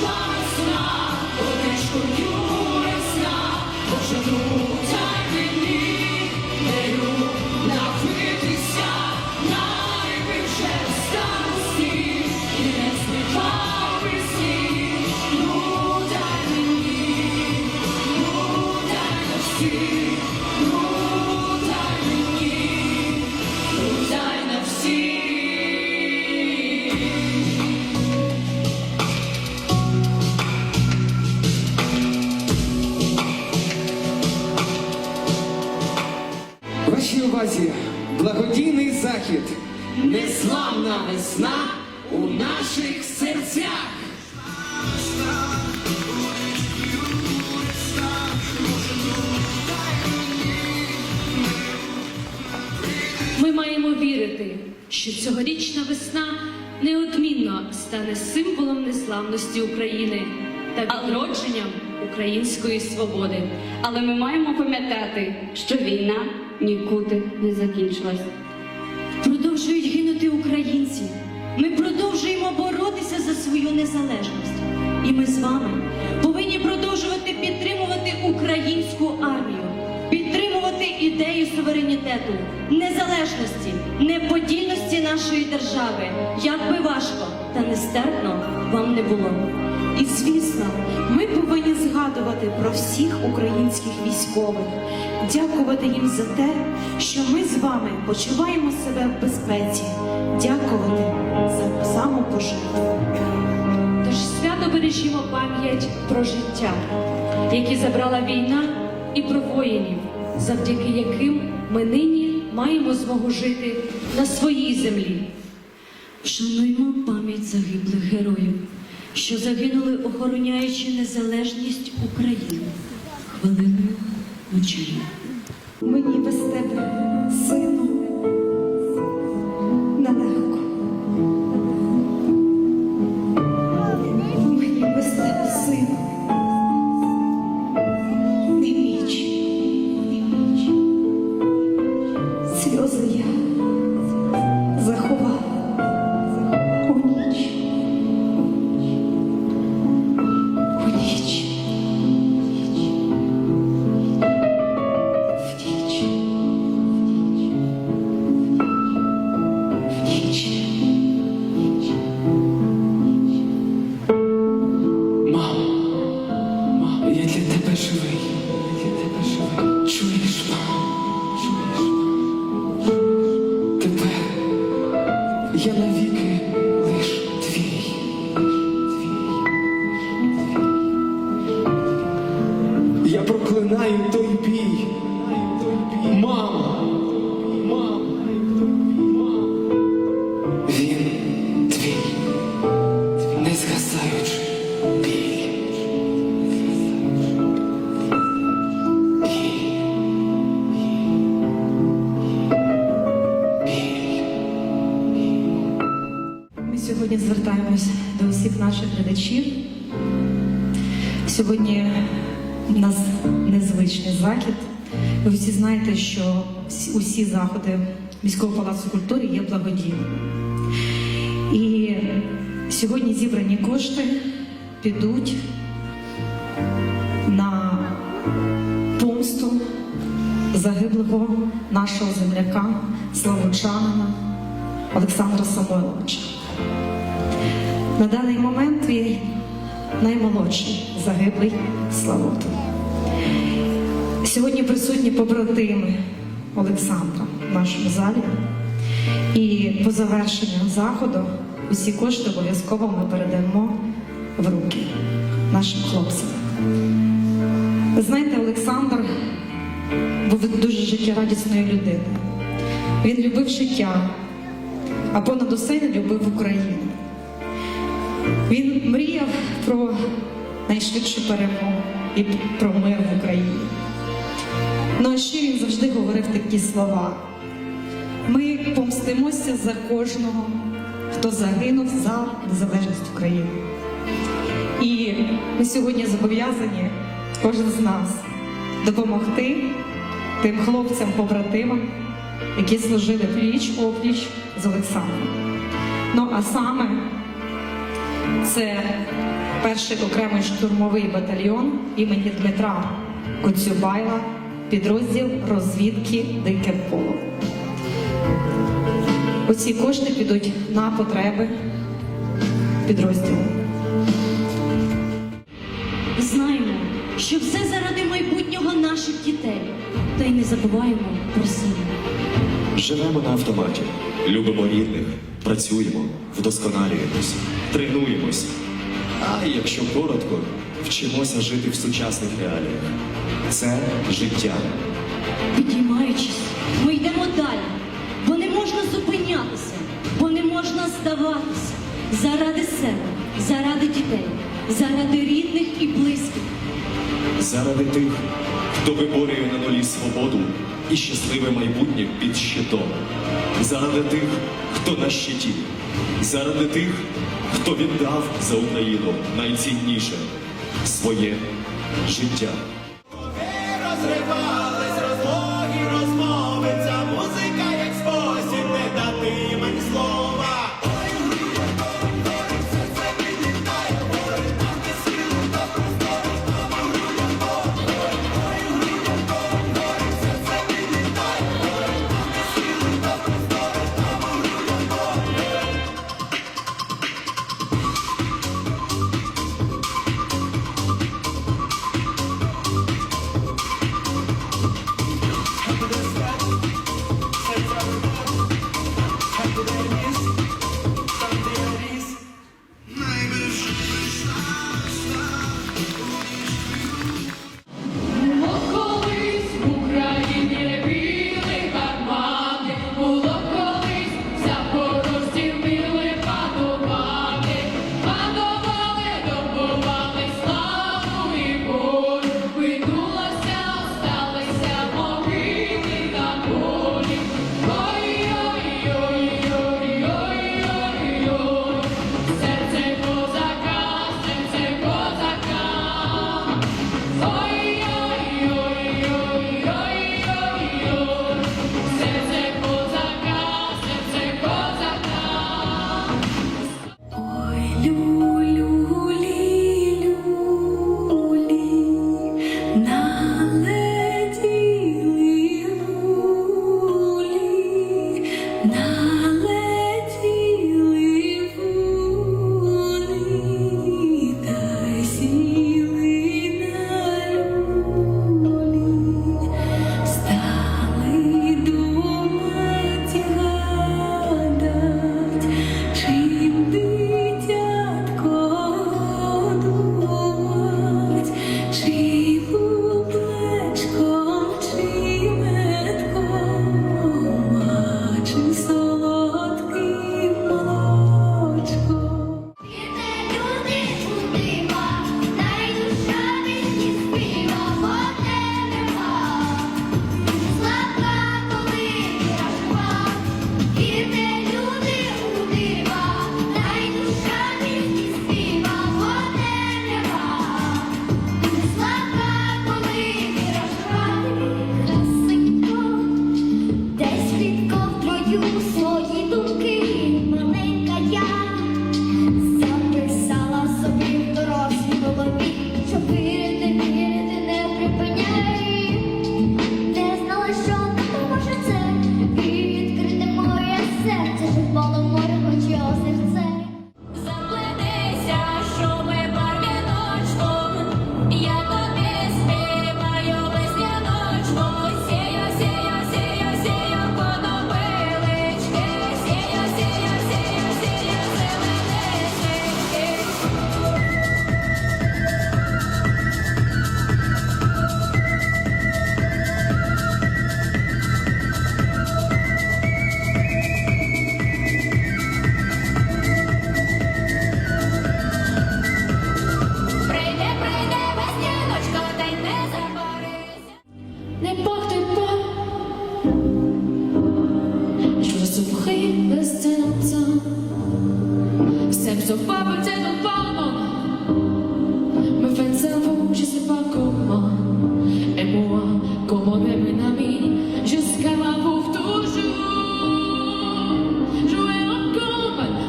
Christmas. Увазі благодійний захід. Неславна весна у наших серцях. Ми маємо вірити, що цьогорічна весна неодмінно стане символом незламності України та відродженням української свободи. Але ми маємо пам'ятати, що війна нікуди не закінчилась. Продовжують гинути українці. Ми продовжуємо боротися за свою незалежність. І ми з вами повинні продовжувати підтримувати українську армію, підтримувати ідею суверенітету, незалежності, неподільності нашої держави, як би важко та нестерпно вам не було. І звісно, ми повинні згадувати про всіх українських військових, дякувати їм за те, що ми з вами почуваємо себе в безпеці, дякувати за самопожертву. Тож свято бережімо пам'ять про життя, які забрала війна, і про воїнів, завдяки яким ми нині маємо змогу жити на своїй землі. Вшануймо пам'ять загиблих що загинули, охороняючи незалежність України. Хвилиною мовчання. Сьогодні звертаємось до усіх наших глядачів. Сьогодні у нас незвичний захід. Ви всі знаєте, що усі заходи міського палацу культури є благодійними. І сьогодні зібрані кошти підуть на помсту загиблого нашого земляка, славучанина Олександра Самойловича. На даний момент він наймолодший загиблий Славото. Сьогодні присутні побратими Олександра в нашому залі. І по завершенню заходу усі кошти обов'язково ми передамо в руки нашим хлопцям. Ви знаєте, Олександр був дуже життєрадісною людиною. Він любив життя, а понад усе любив Україну. Він мріяв про найшвидшу перемогу і про мир в Україні. Ну а ще він завжди говорив такі слова: ми помстимося за кожного, хто загинув за незалежність України. І ми сьогодні зобов'язані, кожен з нас, допомогти тим хлопцям-побратимам, які служили пліч опліч з Олександром. Ну а саме це перший окремий штурмовий батальйон імені Дмитра Коцюбайла, підрозділ розвідки Дике Поло. Оці кошти підуть на потреби підрозділу. Знаємо, що все заради майбутнього наших дітей. Та й не забуваємо про сім'ю. Живемо на автоматі, любимо рідних, працюємо, вдосконалюємось, тренуємось. А якщо коротко, вчимося жити в сучасних реаліях. Це життя. Підіймаючись, ми йдемо далі, бо не можна зупинятися, бо не можна здаватися. Заради себе, заради дітей, заради рідних і близьких. Заради тих, хто виборює на нулі свободу і щасливе майбутнє під щитом. Заради тих, хто на щиті. Заради тих, хто віддав за Україну найцінніше своє життя.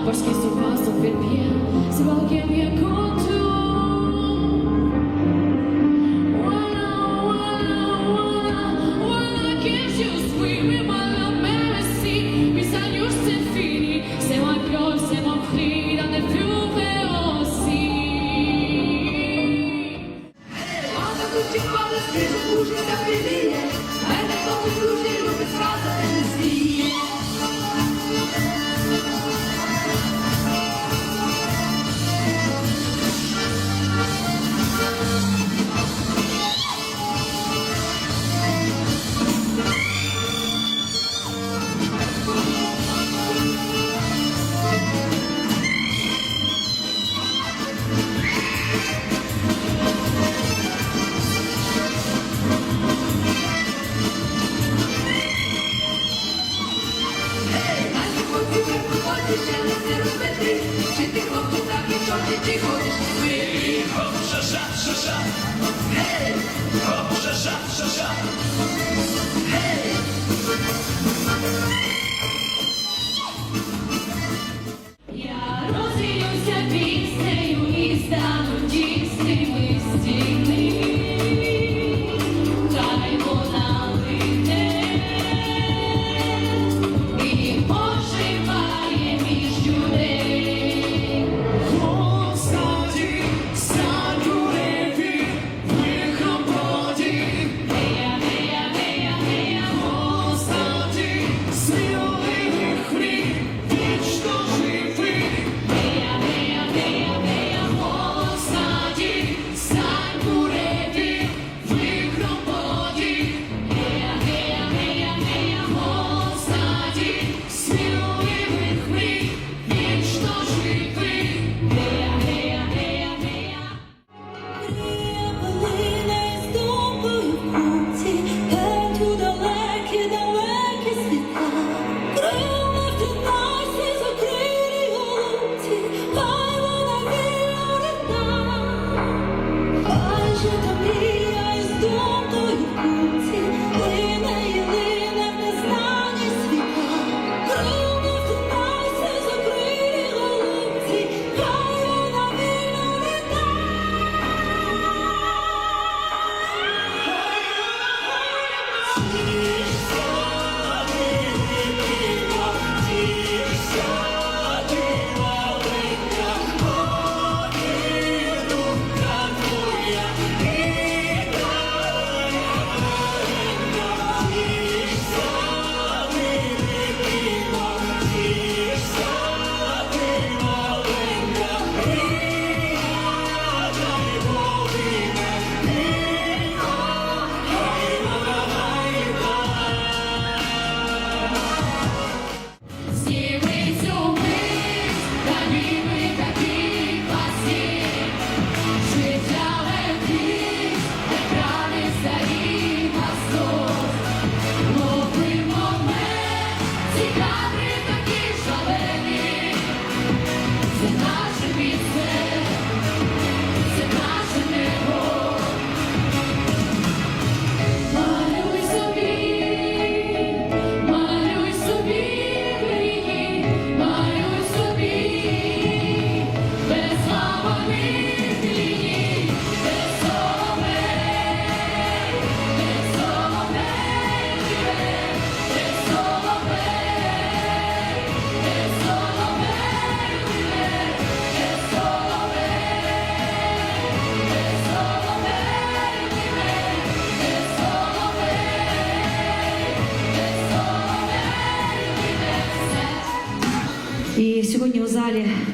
Jouer en commun Parce que me ça tout будеш щасливий. Хоп, ша-ша, ша-ша. Гей! Хоп, ша-ша, ша-ша.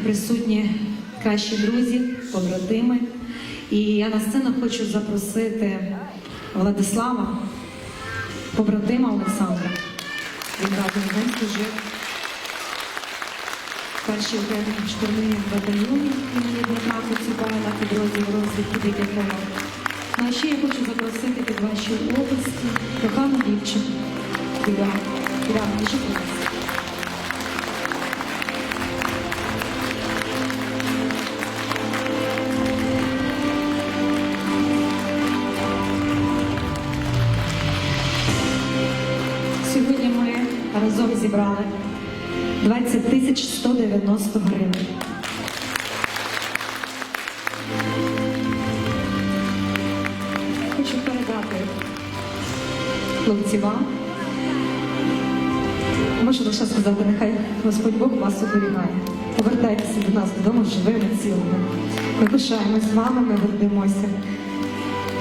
Присутні кращі друзі, побратими. І я на сцену хочу запросити Владислава, побратима Олександра. Він разом з ним служив першій окремій штурмі батальйоні імені Дмитра Коцюбая на підрозділ розвідки ДКК. Ну а ще я хочу запросити під ваші області кохану дівчину. Іра, Іра, разом зібрали 20 тисяч 190 гривень. Хочу передати хлопці вам. Можу лише сказати, нехай Господь Бог вас оберігає. Повертайтеся до нас додому живими, цілими. Ми пишаємось з вами, ми гордимося.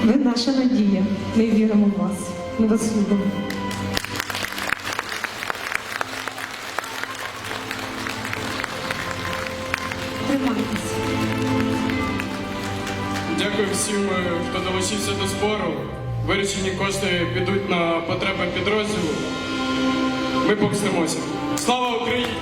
Ви наша надія. Ми віримо в вас. Ми вас любимо. Всім, е, хто долучився до збору. Вирішені кошти підуть на потреби підрозділу. Ми помстимося. Слава Україні!